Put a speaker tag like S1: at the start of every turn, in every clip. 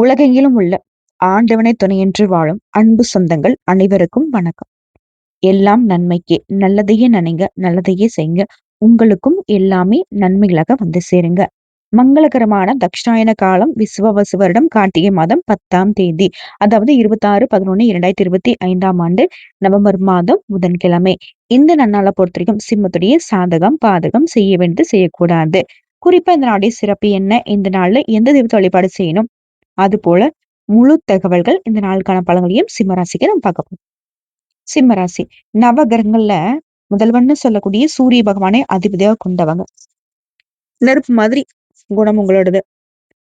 S1: உலகெங்கிலும் உள்ள ஆண்டவனை துணையின்றி வாழும் அன்பு சொந்தங்கள் அனைவருக்கும் வணக்கம். எல்லாம் நன்மைக்கே நல்லதையே நினைங்க நல்லதையே செய்யுங்க. உங்களுக்கும் எல்லாமே நன்மைகளாக வந்து சேருங்க. மங்களகரமான தக்ஷாயன காலம் விசுவவசு வருடம் கார்த்திகை மாதம் பத்தாம் தேதி அதாவது இருபத்தி ஆறு பதினொன்னு இரண்டாயிரத்தி இருபத்தி ஐந்தாம் ஆண்டு நவம்பர் மாதம் புதன்கிழமை. இந்த நன்னாளை பொறுத்த வரைக்கும் சிம்மத்துடைய சாதகம் பாதகம் செய்ய வேண்டியது செய்யக்கூடாது. குறிப்பா இந்த நாளுடைய சிறப்பு என்ன? இந்த நாள்ல எந்த தெய்வத்தை வழிபாடு செய்யணும்? அது போல முழு தகவல்கள் இந்த நாளுக்கான பலன்களையும் சிம்மராசிக்கு நம்ம பார்க்க போறோம். சிம்மராசி நவகிரகங்கள்ல முதல்வன்னு சொல்லக்கூடிய சூரிய பகவானை அதிபதியாக கொண்டவங்க. நெருப்பு மாதிரி குணம் உங்களோடது.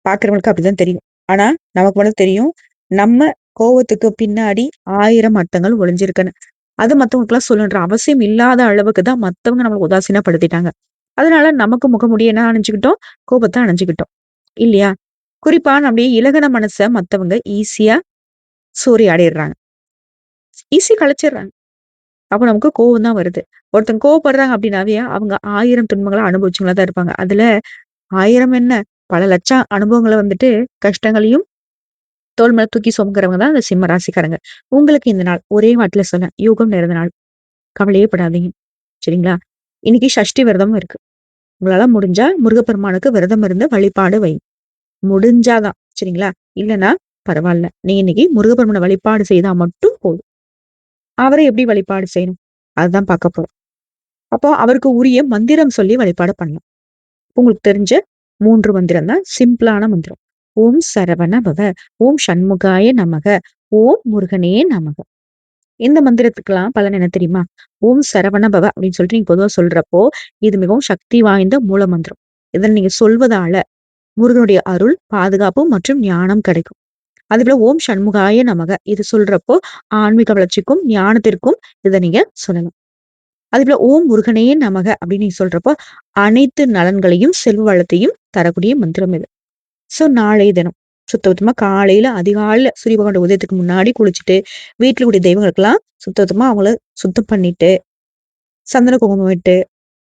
S1: பாக்குறவங்களுக்கு அப்படிதான் தெரியும். ஆனா நமக்கு மட்டும் தெரியும் நம்ம கோவத்துக்கு பின்னாடி ஆயிரம் அர்த்தங்கள் ஒளிஞ்சிருக்குன்னு. அது மத்தவங்களுக்கு எல்லாம் சொல்லணுன்ற அவசியம் இல்லாத அளவுக்கு தான் மத்தவங்க நம்மளுக்கு உதாசீனப்படுத்திட்டாங்க. அதனால நமக்கு முகமுடிய என்ன அணிஞ்சுக்கிட்டோம்? கோபத்தை அணிஞ்சுக்கிட்டோம். இல்லையா? குறிப்பா நம்முடைய இலகன மனசை மத்தவங்க ஈஸியா சூறையாடிடுறாங்க. ஈஸி கழிச்சிடுறாங்க அப்போ நமக்கு கோவம் தான் வருது. ஒருத்தங்க கோவப்படுறாங்க அப்படின்னாவே அவங்க ஆயிரம் துன்பங்களை அனுபவிச்சுங்களா தான் இருப்பாங்க. அதுல ஆயிரம் என்ன? பல லட்சம் அனுபவங்களை வந்துட்டு கஷ்டங்களையும் தோல் மேல தூக்கி சுமக்கிறவங்க தான் அந்த சிம்ம ராசிக்காரங்க. உங்களுக்கு இந்த நாள் ஒரே வாட்டில சொல்ல யோகம் நிறைந்த நாள். கவலையே படாதீங்க. சரிங்களா? இன்னைக்கு சஷ்டி விரதம் இருக்கு. உங்களால முடிஞ்சா முருகப்பெருமானுக்கு விரதம் இருந்து வழிபாடு வை. முடிஞ்சாதான். சரிங்களா? இல்லைன்னா பரவாயில்ல. நீ இன்னைக்கு முருகப்பெருமனை வழிபாடு செய்தா மட்டும் போதும். அவரை எப்படி வழிபாடு செய்யணும்? அதுதான் பார்க்க போறோம். அப்போ அவருக்கு உரிய மந்திரம் சொல்லி வழிபாடு பண்ணலாம். உங்களுக்கு தெரிஞ்ச மூன்று மந்திரம் தான். சிம்பிளான மந்திரம். ஓம் சரவண பவ ஓம் சண்முகாய நமக ஓம் முருகனே நமக. இந்த மந்திரத்துக்கெல்லாம் பலன் என்ன தெரியுமா? ஓம் சரவண பவ அப்படின்னு சொல்லிட்டு நீங்க பொதுவாக சொல்றப்போ இது மிகவும் சக்தி வாய்ந்த மூல மந்திரம். இதை நீங்க சொல்வதால முருகனுடைய அருள் பாதுகாப்பு மற்றும் ஞானம் கிடைக்கும். அதுபோல ஓம் சண்முகாய நமக. இது சொல்றப்போ ஆன்மீக வளர்ச்சிக்கும் ஞானத்திற்கும் இதை நீங்க சொல்லலாம் அதுபோல ஓம் முருகனே நமக அப்படின்னு நீங்க சொல்றப்போ அனைத்து நலன்களையும் செல்வ வளத்தையும் தரக்கூடிய மந்திரம் இது. சோ நாளைய தினம் சுத்தபத்தமா காலையில அதிகாலையில சூரிய பகவான உதயத்துக்கு முன்னாடி குளிச்சுட்டு வீட்டுல கூடிய தெய்வங்களுக்கெல்லாம் சுத்தபத்தமா அவங்கள சுத்தம் பண்ணிட்டு சந்தன குங்குமம் விட்டு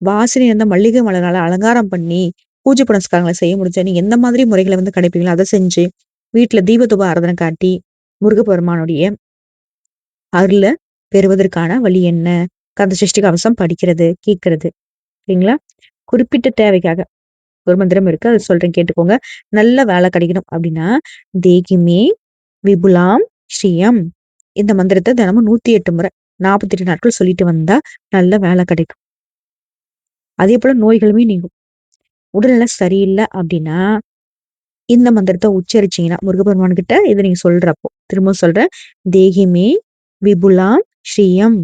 S1: வாசனை இருந்த மல்லிகை மலரால அலங்காரம் பண்ணி பூஜை புனஸ்காரங்களை செய்ய முடிஞ்சா நீங்க எந்த மாதிரி முறைகளை வந்து கடைப்பீங்களோ அதை செஞ்சு வீட்டுல தீபத்துப ஆராதனை காட்டி முருகப்பெருமானுடைய அருள பெறுவதற்கான வழி என்ன? கந்த சஷ்டி கவசம் படிக்கிறது கேட்கறது. சரிங்களா? குறிப்பிட்ட தேவைக்காக ஒரு மந்திரம் இருக்கு. அதை சொல்றேன் கேட்டுக்கோங்க. நல்ல வேலை கிடைக்கணும் அப்படின்னா தேகிமே விபுலாம் ஸ்ரீயம். இந்த மந்திரத்தை தினமும் நூத்தி எட்டு முறை நாற்பத்தி எட்டு நாட்கள் சொல்லிட்டு வந்தா நல்ல வேலை கிடைக்கும். அதே போல நோய்களுமே நீங்கும். உடல்நிலை சரியில்லை அப்படின்னா இந்த மந்திரத்தை உச்சரிச்சீங்கன்னா முருகபெருமான் கிட்ட இதை நீங்க சொல்றப்போ திரும்ப சொல்றேன் தேகிமே விபுலாம் ஸ்ரீயம்.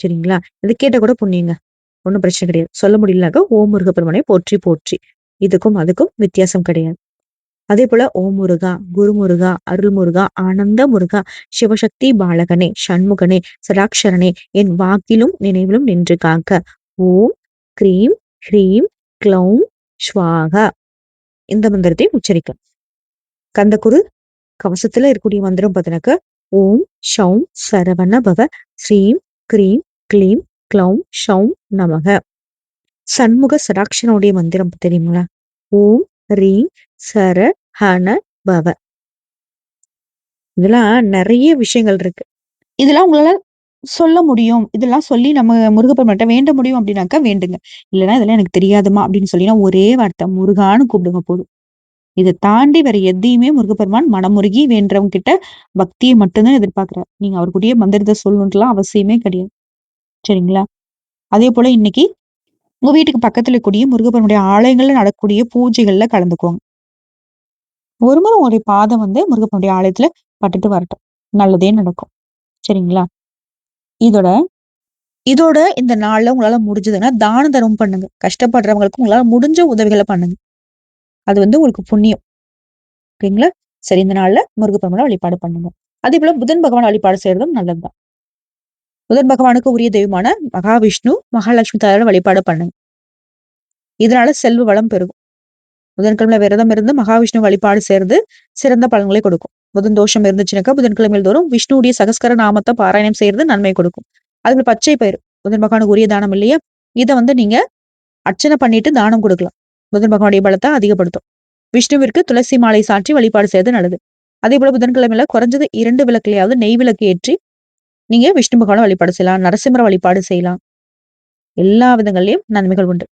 S1: சரிங்களா? இது கேட்ட கூட புண்ணியங்க. ஒன்றும் பிரச்சனை கிடையாது. சொல்ல முடியலனாக்க ஓம் முருகப்பெருமானை போற்றி போற்றி. இதுக்கும் அதுக்கும் வித்தியாசம் கிடையாது. அதே போல ஓம் முருகா குரு முருகா அருள் முருகா ஆனந்த முருகா சிவசக்தி பாலகனே சண்முகனே சராட்சரனே என் வாக்கிலும் நினைவிலும் நின்று காக்க. ஓம் கிரீம் ஹ்ரீம் க்ளௌம் ஸ்வாகா. இந்த மந்திரத்தை உச்சரிக்கலாம் கந்தகுரு கவசத்துல இருக்கக்கூடிய மந்திரம் பார்த்தீங்கன்னாக்க ஓம் ஷௌம் சரவண பவ ஸ்ரீம் கிரீம் கிளீம் க்ளௌம் ஷௌம் நமக. சண்முக சராட்சனுடைய மந்திரம் தெரியுங்களா? ஓம் ரீம் சர ஹன பவ. இதெல்லாம் நிறைய விஷயங்கள் இருக்கு. இதெல்லாம் உங்களால சொல்ல முடியும். இதெல்லாம் சொல்லி நம்ம முருகப்பெருமான்ட்ட வேண்ட முடியும் அப்படின்னாக்கா வேண்டுங்க. இல்லைன்னா இதெல்லாம் எனக்கு தெரியாதுமா அப்படின்னு சொல்லினா ஒரே வார்த்தை முருகான்னு கூப்பிடுங்க போதும். இதை தாண்டி வேற எதையுமே முருகப்பெருமான் மனமுருகி வேண்டவங்க கிட்ட பக்தியை மட்டும்தான் எதிர்பார்க்கிறார். நீங்க அவருக்குரிய மந்திரத்தை சொல்லணுன்றலாம் அவசியமே கிடையாது. சரிங்களா? அதே போல இன்னைக்கு உங்க வீட்டுக்கு பக்கத்துல கூடிய முருகப்பெருமானுடைய ஆலயங்கள்ல நடக்கக்கூடிய பூஜைகள்ல கலந்துக்கோங்க. ஒரு முறை உங்களுடைய பாதம் வந்து முருகப்பனுடைய ஆலயத்துல பட்டுட்டு வரட்டும். நல்லதே நடக்கும். சரிங்களா? இதோட இதோட இந்த நாள்ல உங்களால முடிஞ்சதுன்னா தான தர்மம் பண்ணுங்க. கஷ்டப்படுறவங்களுக்கு உங்களால முடிஞ்ச உதவிகளை பண்ணுங்க. அது வந்து உங்களுக்கு புண்ணியம். ஓகேங்களா? சரி இந்த நாள்ல முருகப்பெருமான வழிபாடு பண்ணுங்க. அதே போல புதன் பகவான் வழிபாடு செய்யறதும் நல்லதுதான். புதன் பகவானுக்கு உரிய தெய்வமான மகாவிஷ்ணு மகாலட்சுமி தாயோட வழிபாடு பண்ணுங்க. இதனால செல்வ வளம் பெருகும். புதன்கிழமை விரதம் இருந்து மகாவிஷ்ணு வழிபாடு செய்யறது சிறந்த பலன்களை கொடுக்கும். புதன் தோஷம் இருந்துச்சுனாக்கா புதன்கிழமையில் தோறும் விஷ்ணுடைய சகஸ்கர நாமத்தை பாராயணம் செய்யறது நன்மை கொடுக்கும். அதுல பச்சை பயிர் புதன் பகவானுக்கு உரிய தானம் இல்லையா? இதை வந்து நீங்க அர்ச்சனை பண்ணிட்டு தானம் கொடுக்கலாம். புதன் பகவானுடைய பலத்தை அதிகப்படுத்தும். விஷ்ணுவிற்கு துளசி மாலை சாற்றி வழிபாடு செய்யறது நல்லது. அதே போல புதன்கிழமையில குறைஞ்சது இரண்டு விளக்குலையாவது நெய் விளக்கு ஏற்றி நீங்க விஷ்ணு பகவான வழிபாடு செய்யலாம். நரசிம்மர வழிபாடு செய்யலாம். எல்லா விதங்கள்லயும் நன்மைகள் உண்டு.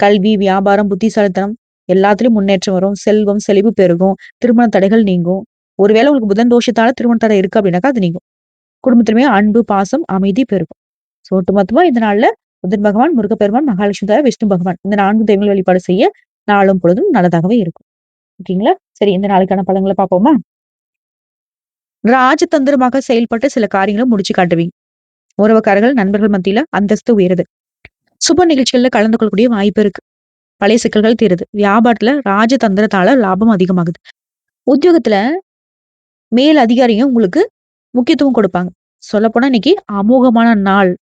S1: கல்வி வியாபாரம் புத்திசாலித்தனம் எல்லாத்துலயும் முன்னேற்றம் வரும். செல்வம் செழிவு பெருகும். திருமண தடைகள் நீங்கும். ஒருவேளை உங்களுக்கு புதன் தோஷத்தால திருமண தடை இருக்கு அப்படின்னாக்கா அது நீங்கும். குடும்பத்திலுமே அன்பு பாசம் அமைதி பெருகும். ஸோ ஒட்டுமொத்தமா இந்த நாள்ல புதன் பகவான் முருகப்பெருமான் மகாலட்சுமி தவிர விஷ்ணு பகவான் இந்த நான்கு தெய்வங்கள் வழிபாடு செய்ய நாளும் பொழுதும் நல்லதாகவே இருக்கும். ஓகேங்களா? சரி இந்த நாளுக்கான பழங்களை பார்ப்போமா? ராஜதந்திரமாக செயல்பட்டு சில காரியங்களை முடிச்சு காட்டுவீங்க. உறவுக்காரர்கள் நண்பர்கள் மத்தியில அந்தஸ்து உயருது. சுப நிகழ்ச்சிகள்ல கலந்து கொள்ளக்கூடிய வாய்ப்பு இருக்கு. பழைய சிக்கல்கள் தீருது. வியாபாரத்துல ராஜதந்திரத்தால லாபம் அதிகமாகுது. உத்தியோகத்துல மேல் அதிகாரியும் உங்களுக்கு முக்கியத்துவம் கொடுப்பாங்க. சொல்ல போனா இன்னைக்கு அமோகமான நாள்.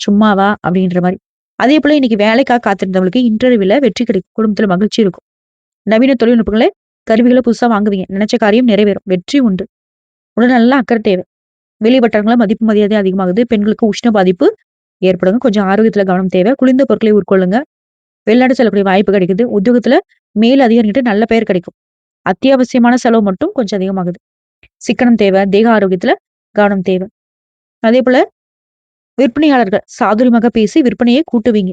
S1: சும்மாவா? அப்படின்ற மாதிரி. அதே போல இன்னைக்கு வேலைக்காக காத்திருந்தவங்களுக்கு இன்டர்வியூல வெற்றி கிடைக்கும். குடும்பத்துல மகிழ்ச்சி இருக்கும். நவீன தொழில்நுட்பங்களை கருவிகளை புதுசா வாங்குவீங்க. நினைச்ச காரியம் நிறைவேறும். வெற்றி உண்டு. உடல் நல்லா அக்கறை தேவை. வெளிவட்டங்கள மதிப்பு மரியாதை அதிகமாகுது. பெண்களுக்கு உஷ்ண பாதிப்பு ஏற்படுங்க. கொஞ்சம் ஆரோக்கியத்துல கவனம் தேவை. குளிர்ந்த பொருட்களை உட்கொள்ளுங்க. வெளிநாடு செல்லக்கூடிய வாய்ப்பு கிடைக்குது. உத்தியோகத்துல மேல் அதிகாரிகிட்ட நல்ல பெயர் கிடைக்கும். அத்தியாவசியமான செலவு மட்டும் கொஞ்சம் அதிகமாகுது. சிக்கனம் தேவை தேக ஆரோக்கியத்துல கவனம் தேவை. அதே போல விற்பனையாளர்கள் சாதுரியமாக பேசி விற்பனையை கூட்டுவீங்க.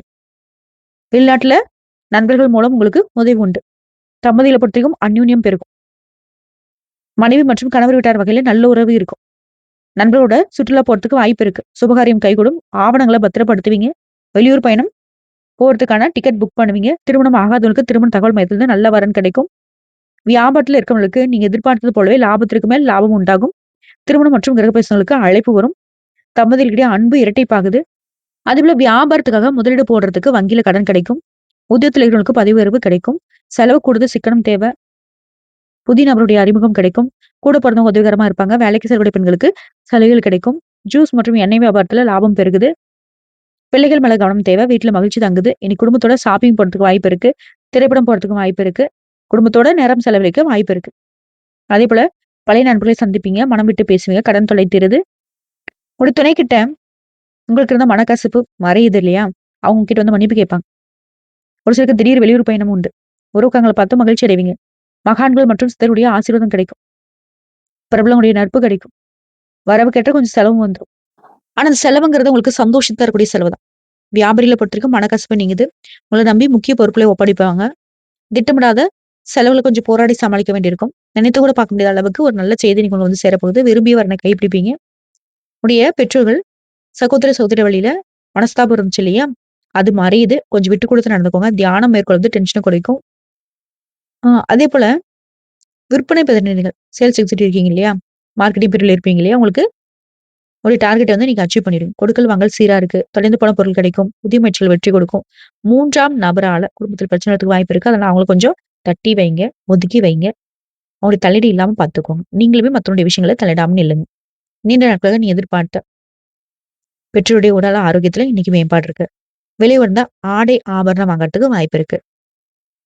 S1: வெளிநாட்டுல நண்பர்கள் மூலம் உங்களுக்கு உதவி உண்டு. தம்பதிகளை பொறுத்தையும் அந்யூன்யம் பெருகும். மனைவி மற்றும் கணவர் வீட்டார் வகையில நல்ல உறவு இருக்கும். நண்பர்களோட சுற்றுலா போறதுக்கு வாய்ப்பு இருக்கு. சுபகாரியம் கைகூடும் ஆவணங்களை பத்திரப்படுத்துவீங்க. வெளியூர் பயணம் போறதுக்கான டிக்கெட் புக் பண்ணுவீங்க. திருமணம் ஆகாதவங்களுக்கு திருமண தகவல் மையத்திலிருந்து நல்ல வரன் கிடைக்கும். வியாபாரத்துல இருக்கவங்களுக்கு நீங்க எதிர்பார்த்தது போலவே லாபத்திற்கு மேல் லாபம் உண்டாகும். திருமணம் மற்றும் கிரகப்பேசங்களுக்கு அழைப்பு வரும். தம்பதிகளிடையே அன்பு இரட்டைப்பாகுது. அதுபோல வியாபாரத்துக்காக முதலீடு போடுறதுக்கு வங்கியில கடன் கிடைக்கும். உத்தியத்தில் இருக்கிறவங்களுக்கு பதிவு உயர்வு கிடைக்கும். செலவு கூடுதல் சிக்கனம் தேவை. புதிய நபருடைய அறிமுகம் கிடைக்கும். கூட பிறந்தவங்க உதவிகரமா இருப்பாங்க. வேலைக்கு செல்லக்கூடிய பெண்களுக்கு சலுகைகள் கிடைக்கும். ஜூஸ் மற்றும் எண்ணெய் வியாபாரத்துல லாபம் பெருகுது. பிள்ளைகள் மேல கவனம் தேவை. வீட்டுல மகிழ்ச்சி தங்குது. இனி குடும்பத்தோட ஷாப்பிங் போறதுக்கு வாய்ப்பு இருக்கு. திரைப்படம் போறதுக்கும் வாய்ப்பு இருக்கு. குடும்பத்தோட நேரம் செலவழிக்க வாய்ப்பு இருக்கு. அதே போல பழைய நண்பர்களை சந்திப்பீங்க மனம் விட்டு பேசுவீங்க கடன் தொலை தீருது. ஒரு துணை கிட்ட உங்களுக்கு இருந்த மனக்கசப்பு மறையுது இல்லையா? அவங்க கிட்ட வந்து மன்னிப்பு கேட்பாங்க. ஒரு சிலருக்கு திடீர் வெளியூர் பயணம் உண்டு. உறவுக்கங்களை பார்த்து மகிழ்ச்சி அடைவீங்க. மகான்கள் மற்றும் சித்தருடைய ஆசீர்வாதம் கிடைக்கும். பிரபலங்களுடைய நட்பு கிடைக்கும். வரவு கேட்ட கொஞ்சம் செலவு வந்துடும் ஆனா அந்த செலவுங்கிறது உங்களுக்கு சந்தோஷத்தை தரக்கூடிய செலவு தான். வியாபாரிகளை பொறுத்திருக்கும் மனக்கசப்பு நீங்குது. உங்களை நம்பி முக்கிய பொறுப்புகளை ஒப்படைப்பாங்க. திட்டமிடாத செலவுல கொஞ்சம் போராடி சமாளிக்க வேண்டியிருக்கும். நினைத்து கூட பார்க்க முடியாத அளவுக்கு ஒரு நல்ல செய்தி நீங்க வந்து சேரப்போகுது விரும்பியவரனை கைப்பிடிப்பீங்க உடைய பெற்றோர்கள் சகோதர சகோதர வழியில மனஸ்தாபம் இருந்துச்சு இல்லையா? அது மறையுது கொஞ்சம் விட்டு கொடுத்து நடந்துக்கோங்க. தியானம் மேற்கொள்வது டென்ஷனை குறைக்கும். அதே போல விற்பனை பிரதிநிதிகள் சேல்ஸ் எக்ஸிக்யூட்டிவ் இருக்கீங்க இல்லையா? மார்க்கெட்டிங் பிரிவில் இருப்பீங்க இல்லையா? உங்களுக்கு ஒரு டார்கெட்டை வந்து நீங்க அச்சீவ் பண்ணிடுங்க கொடுக்கல் வாங்கல் சீரா இருக்கு. தொலைந்து போன பொருள் கிடைக்கும். புதிய முயற்சிகள் வெற்றி கொடுக்கும். மூன்றாம் நபரால குடும்பத்தில் பிரச்சனை வாய்ப்பு இருக்கு. அதனால அவங்களுக்கு கொஞ்சம் தட்டி வைங்க ஒதுக்கி வைங்க. அவங்களுடைய தலையீடு இல்லாம பார்த்துக்கோங்க நீங்களுமே மற்றவருடைய விஷயங்களை தலையிடாமல் இல்லைங்க நீண்ட நாட்களாக நீ எதிர்பார்த்த பெற்றோருடைய உடல் ஆரோக்கியத்துல இன்னைக்கு மேம்பாடு இருக்கு. வெளியே வந்தா ஆடை ஆபரணம் வாங்குறதுக்கு வாய்ப்பு இருக்கு.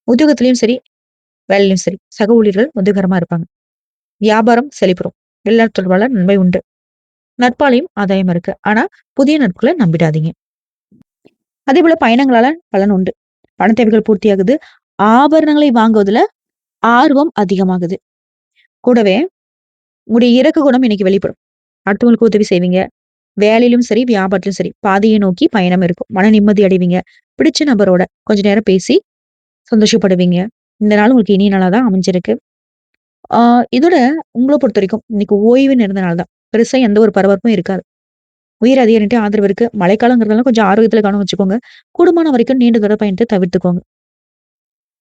S1: உத்தியோகத்திலயும் சரி வேலையிலும் சரி சக ஊழியர்கள் உதவிகரமா இருப்பாங்க. வியாபாரம் செழிப்புறும். வெளிநாட்டு தொடர்பால நன்மை உண்டு. நட்பாலையும் ஆதாயம் இருக்கு. ஆனா புதிய நட்புகளை நம்பிடாதீங்க. அதே போல பயணங்களால பலன் உண்டு. பண தேவைகள் பூர்த்தியாகுது. ஆபரணங்களை வாங்குவதுல ஆர்வம் அதிகமாகுது. கூடவே உங்களுடைய இறக்க குணம் இன்னைக்கு வெளிப்படும். அடுத்தவங்களுக்கு உதவி செய்வீங்க. வேலையிலும் சரி வியாபாரத்திலும் சரி பாதையை நோக்கி பயணம் இருக்கும். மன நிம்மதி அடைவீங்க. பிடிச்ச நபரோட கொஞ்ச நேரம் பேசி சந்தோஷப்படுவீங்க. இந்த நாள் உங்களுக்கு இனிய நாளாக தான் அமைஞ்சிருக்கு. ஆஹ் இதோட உங்களை பொறுத்த வரைக்கும் இன்னைக்கு ஓய்வுன்னு இருந்த நாள் தான். பெருசா எந்த ஒரு பரபரப்பும் இருக்காது. உயிர் அதிகரிட்டு ஆதரவு இருக்கு. மழைக்காலங்கிறதுனால கொஞ்சம் ஆரோக்கியத்துல கவனம் வச்சுக்கோங்க. கூடுமான வரைக்கும் நீண்ட தூர பயணத்தை தவிர்த்துக்கோங்க.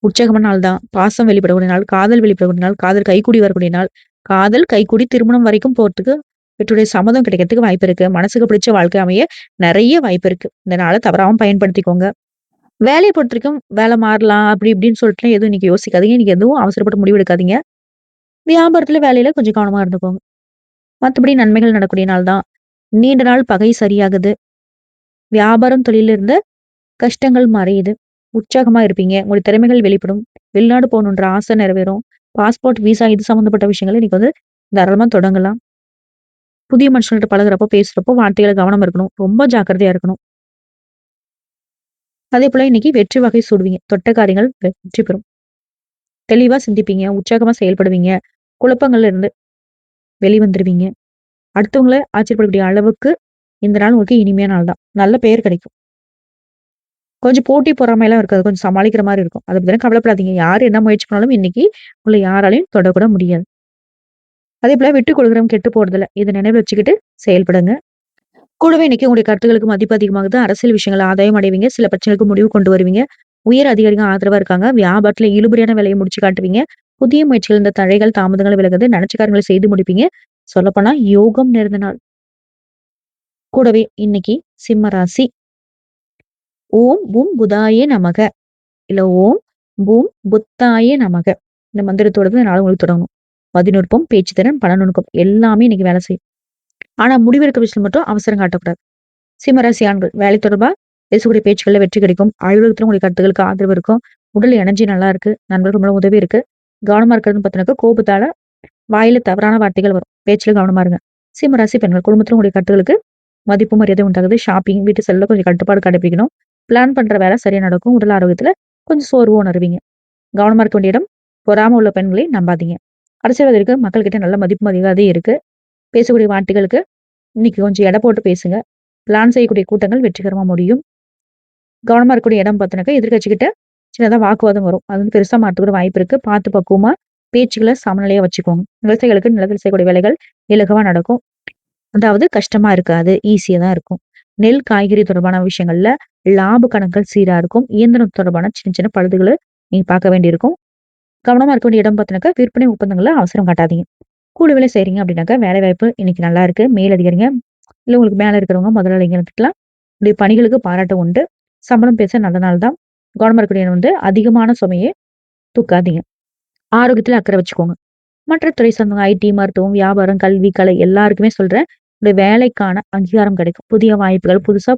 S1: உற்சாகமான நாள் தான். பாசம் வெளிப்படக்கூடிய நாள் காதல் வெளிப்படக்கூடிய நாள் காதல் கைக்கூடி வரக்கூடிய நாள். காதல் கைக்கூடி திருமணம் வரைக்கும் போறதுக்கு பெற்றுடைய சம்மதம் கிடைக்கிறதுக்கு வாய்ப்பு இருக்கு. மனசுக்கு பிடிச்ச வாழ்க்கை அமைய நிறைய வாய்ப்பு இருக்கு. இந்த நாளை தவறாம பயன்படுத்திக்கோங்க. வேலையை பொறுத்த வரைக்கும் வேலை மாறலாம் அப்படி இப்படின்னு சொல்லிட்டு எதுவும் இன்னைக்கு யோசிக்காதீங்க. இன்னைக்கு எதுவும் அவசரப்பட்டு முடிவு எடுக்காதீங்க. வியாபாரத்துல வேலையில கொஞ்சம் கவனமா இருந்துக்கோங்க. மற்றபடி நன்மைகள் நடக்கூடிய நாள் தான். நீண்ட நாள் பகை சரியாகுது. வியாபாரம் தொழில இருந்த கஷ்டங்கள் மறையுது. உற்சாகமா இருப்பீங்க. உங்களுடைய திறமைகள் வெளிப்படும். வெளிநாடு போகணுன்ற ஆசை நிறைவேறும். பாஸ்போர்ட் விசா இது சம்மந்தப்பட்ட விஷயங்களை இன்னைக்கு வந்து தாராளமா தொடங்கலாம். புதிய மனுஷங்கள்ட்ட பழகுறப்போ பேசுறப்போ வார்த்தைகளை கவனம் இருக்கணும். ரொம்ப ஜாக்கிரதையா இருக்கணும். அதே போல இன்னைக்கு வெற்றி வகை சூடுவீங்க. தொட்ட காரியங்கள் வெற்றி பெறும். தெளிவா சிந்திப்பீங்க. உற்சாகமா செயல்படுவீங்க. குழப்பங்கள்ல இருந்து வெளிவந்துருவீங்க. அடுத்தவங்கள ஆச்சரியப்படக்கூடிய அளவுக்கு இந்த நாள் உங்களுக்கு இனிமையான நாள் தான். நல்ல பெயர் கிடைக்கும். கொஞ்சம் போட்டி பொறாமையெல்லாம் இருக்காது. கொஞ்சம் சமாளிக்கிற மாதிரி இருக்கும். அதை பத்திலாம் கவலைப்படாதீங்க. யார் என்ன முயற்சி பண்ணாலும் இன்னைக்கு உங்களை யாராலையும் தொடக்கூட முடியாது. அதே போல விட்டு கொடுக்குறவங்க கெட்டு போறதில்ல. இதை நினைவில் வச்சுக்கிட்டு செயல்படுங்க. கூடவே இன்னைக்கு உங்களுடைய கருத்துக்களுக்கு மதிப்பு அதிகமாகுது. அரசியல் விஷயங்கள் ஆதாயம் அடைவீங்க. சில பிரச்சனைகளுக்கு முடிவு கொண்டு வருவீங்க. உயர் அதிகாரிகள் ஆதரவா இருக்காங்க. வியாபாரத்துல இழுபறியான வேலையை முடிச்சு காட்டுவீங்க. புதிய முயற்சிகள் இந்த தடைகள், தாமதங்கள் விலகுது. நெனச்ச செய்து முடிப்பீங்க. சொல்லப்போனா யோகம் நேர்ந்த நாள். கூடவே இன்னைக்கு சிம்ம ராசி. ஓம் பூம் புதாயே நமக. இல்ல ஓம் பூம் புத்தாயே நமக. இந்த மந்திரத்தோட தான் நாள் உங்களுக்கு தொடங்கணும். பதினொருப்பம் பேச்சு திறன், பலநுணுக்கம் எல்லாமே இன்னைக்கு வேலை செய்யும். ஆனா முடிவெடுக்க விஷயம் மட்டும் அவசரம் காட்டக்கூடாது. சிம்மராசி ஆண்கள் வேலை தொடர்பா பேசக்கூடிய பேச்சுகளில் வெற்றி கிடைக்கும். அலுவலகத்துல உங்களுக்கு கருத்துக்களுக்கு ஆதரவு இருக்கும். உடல் எனர்ஜி நல்லா இருக்கு. நண்பர்கள் மூலம் உதவி இருக்கு. கவனமா இருக்கிறதுன்னு பார்த்தீங்கன்னாக்கா, கோபத்தால வாயில தவறான வார்த்தைகள் வரும். பேச்சுல கவனமா இருங்க. சிம்மராசி பெண்கள் குடும்பத்துல உங்களுடைய கருத்துக்களுக்கு மதிப்பு மரியாதை உண்டாகுது. ஷாப்பிங், வீட்டு செல்ல கொஞ்சம் கட்டுப்பாடு கடைபிடிக்கணும். பிளான் பண்ற வேலை சரியா நடக்கும். உடல் ஆரோக்கியத்துல கொஞ்சம் சோர்வு உணர்வீங்க கவனமா இருக்க வேண்டிய இடம் பொறாம உள்ள பெண்களை நம்பாதீங்க. அரசியல்வாதிகளுக்கு மக்கள்கிட்ட நல்ல மதிப்பு மரியாதை இருக்கு. பேசக்கூடிய வார்த்தைகளுக்கு இன்னைக்கு கொஞ்சம் எடை போட்டு பேசுங்க. பிளான் செய்யக்கூடிய கூட்டங்கள் வெற்றிகரமாக முடியும். கவனமா இருக்கக்கூடிய இடம் பார்த்தினாக்கா எதிர்கட்சிக்கிட்ட சின்னதாக வாக்குவாதம் வரும். அது வந்து பெருசாக மாறத்துக்கு வாய்ப்பு இருக்கு. பார்த்து பக்குவமா பேச்சுகளை சமநிலையா வச்சுக்கோங்க. விவசாயிகளுக்கு நிலத்தில் செய்யக்கூடிய வேலைகள் இலகுவா நடக்கும். அதாவது கஷ்டமா இருக்காது. ஈஸியாக தான் இருக்கும். நெல், காய்கறி தொடர்பான விஷயங்கள்ல லாப கணக்குகள் சீரா இருக்கும். இயந்திரம் தொடர்பான சின்ன சின்ன பழுதுகளை நீங்க பார்க்க வேண்டியிருக்கும். கவனமா இருக்க வேண்டிய இடம் பார்த்தீங்கன்னாக்கா, விற்பனை ஒப்பந்தங்களை அவசரம் காட்டாதீங்க. கூலி வேலை செய்றீங்க அப்படின்னாக்கா, வேலை வாய்ப்பு இன்னைக்கு நல்லா இருக்கு. மேலதிகாரிங்க, இல்ல உங்களுக்கு மேல இருக்கிறவங்க முதலாளிங்கலாம் இப்படி பணிகளுக்கு பாராட்டு உண்டு. சம்பளம் பேச நல்ல நாள் தான். கவனமா இருக்கக்கூடிய இடம் வந்து அதிகமான சுமையை தூக்காதீங்க. ஆரோக்கியத்துல அக்கறை வச்சுக்கோங்க. மற்ற துறை சார்ந்தவங்க ஐடி, மருத்துவம், வியாபாரம், கல்வி, கலை எல்லாருக்குமே சொல்றேன். உங்களுடைய வேலைக்கான அங்கீகாரம் கிடைக்கும். புதிய வாய்ப்புகள், புதுசா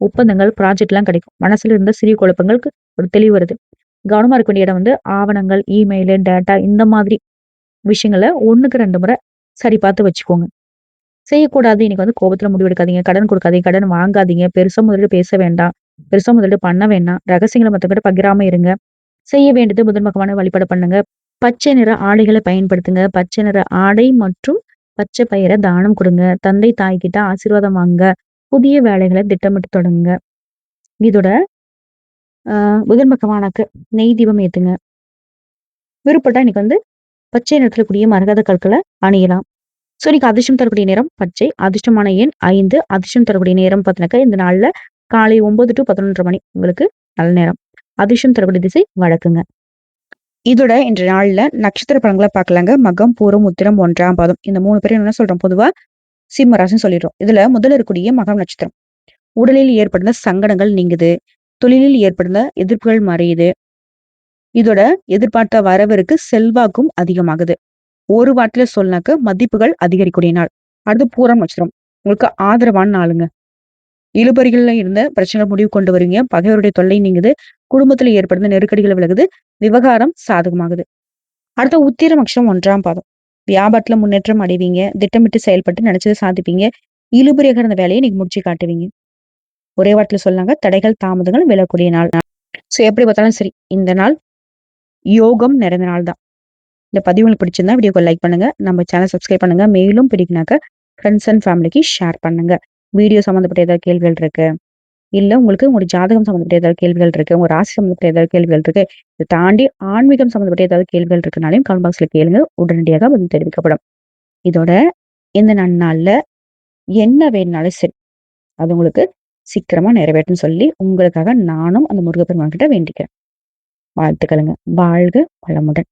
S1: ஒப்பந்தங்கள், ப்ராஜெக்ட் எல்லாம் கிடைக்கும். மனசுல இருந்த சிறிய குழப்பங்களுக்கு ஒரு தெளிவு வருது. கவனமா இருக்க வேண்டிய இடம் வந்து ஆவணங்கள், இமெயிலு, டேட்டா இந்த மாதிரி விஷயங்கள 1க்கு 2 முறை சரி பார்த்து வச்சுக்கோங்க. செய்யக்கூடாது இன்னைக்கு வந்து கோபத்துல முடிவெடுக்காதீங்க. கடன் கொடுக்காதீங்க கடன் வாங்காதீங்க. பெருசா முதலீடு பேச வேண்டாம். பெருசா முதலீடு பண்ண வேண்டாம். ரகசியங்களை மத்தவங்ககிட்ட பகிராம இருங்க. செய்ய வேண்டியது முதல் வழிபாடு பண்ணுங்க. பச்சை நிற ஆடைகளை பயன்படுத்துங்க. பச்சை நிற ஆடை மற்றும் பச்சை பயிர தானம் கொடுங்க தந்தை, தாய் கிட்ட ஆசீர்வாதம் வாங்க புதிய வேலைகளை திட்டமிட்டு தொடங்குங்க. இதோட ஆஹ் புதன் பகவானுக்கு நெய் தீபம் ஏத்துங்க. விருப்பப்பட்டா இன்னைக்கு வந்து பச்சை நிறத்துல கூடிய மரகத கற்களை அணியலாம். ஸோ இன்னைக்கு அதிர்ஷ்டம் தரக்கூடிய நேரம் பச்சை. அதிர்ஷ்டமான எண் ஐந்து அதிர்ஷ்டம் தரக்கூடிய நேரம் பார்த்தீங்கன்னாக்கா, இந்த நாள்ல காலை ஒன்பது டு பதினொன்றரை மணி உங்களுக்கு நல்ல நேரம். அதிர்ஷ்டம் தரக்கூடிய திசை வழக்குங்க இதோட இன்றைய நாள்ல நட்சத்திர பலன்களை பார்க்கலாங்க. மகம், பூரம், உத்திரம், ஒன்றாம் பாதம். இந்த மூணு பேரும் என்ன சொல்றோம் பொதுவா சிம்மராசின்னு சொல்லிடுறோம். இதுல முதல்ல இருக்கக்கூடிய மகம் நட்சத்திரம். உடலில் ஏற்படுத்த சங்கடங்கள் நீங்குது. தொழிலில் ஏற்படுந்த எதிர்ப்புகள் மறையுது. இதோட எதிர்பார்த்த வரவிற்கு செல்வாக்கும் அதிகமாகுது. ஒரு வாட்டில சொல்லாக்க மதிப்புகள் அதிகரிக்கூடிய நாள். அடுத்து பூரம் நட்சத்திரம். உங்களுக்கு ஆதரவான நாளுங்க. இழுபறிகள்ல இருந்த பிரச்சனைகள் முடிவு கொண்டு வருவீங்க. பகைவருடைய தொல்லை நீங்குது. குடும்பத்துல ஏற்படுத்த நெருக்கடிகள் விலகுது. விவகாரம் சாதகமாகுது. அடுத்து உத்திரம் அக்ஷம் ஒன்றாம் பாதம். வியாபாரத்துல முன்னேற்றம் அடைவீங்க. திட்டமிட்டு செயல்பட்டு நினைச்சத சாதிப்பீங்க. இழுபறியாக இருந்த நீங்க முடிச்சு காட்டுவீங்க. ஒரே வாட்டில் சொல்லலாங்க. தடைகள், தாமதங்கள் விலகக்கூடிய நாள். ஸோ எப்படி பார்த்தாலும் சரி, இந்த நாள் யோகம் நிறைந்த நாள் தான். இந்த பதிவு உங்களுக்கு பிடிச்சிருந்தா வீடியோக்கு லைக் பண்ணுங்க. நம்ம சேனல் சப்ஸ்கிரைப் பண்ணுங்க. மேலும் பிடிக்கினாக்க ஃப்ரெண்ட்ஸ் அண்ட் ஃபேமிலிக்கு ஷேர் பண்ணுங்க. வீடியோ சம்மந்தப்பட்ட ஏதாவது கேள்விகள் இருக்கு. இல்லை உங்களுக்கு உங்களுடைய ஜாதகம் சம்மந்தப்பட்ட ஏதாவது கேள்விகள் இருக்கு. உங்க ராசி சம்மந்தப்பட்ட ஏதாவது கேள்விகள் இருக்கு. இதை தாண்டி ஆன்மீகம் சம்மந்தப்பட்ட ஏதாவது கேள்விகள் இருக்குனாலையும் கமெண்ட் பாக்ஸ்ல கேளுங்க. உடனடியாக பதில் தெரிவிக்கப்படும். இதோட இந்த நன்னாள்ல என்ன வேணும்னாலும் சரி, அது உங்களுக்கு சீக்கிரமா நிறைவேறும்னு சொல்லி உங்களுக்காக நானும் அந்த முருகப்பெருமான் கிட்ட வேண்டிக்கிறேன். வாழ்த்துக்களுங்க. வாழ்க வளமுடன்.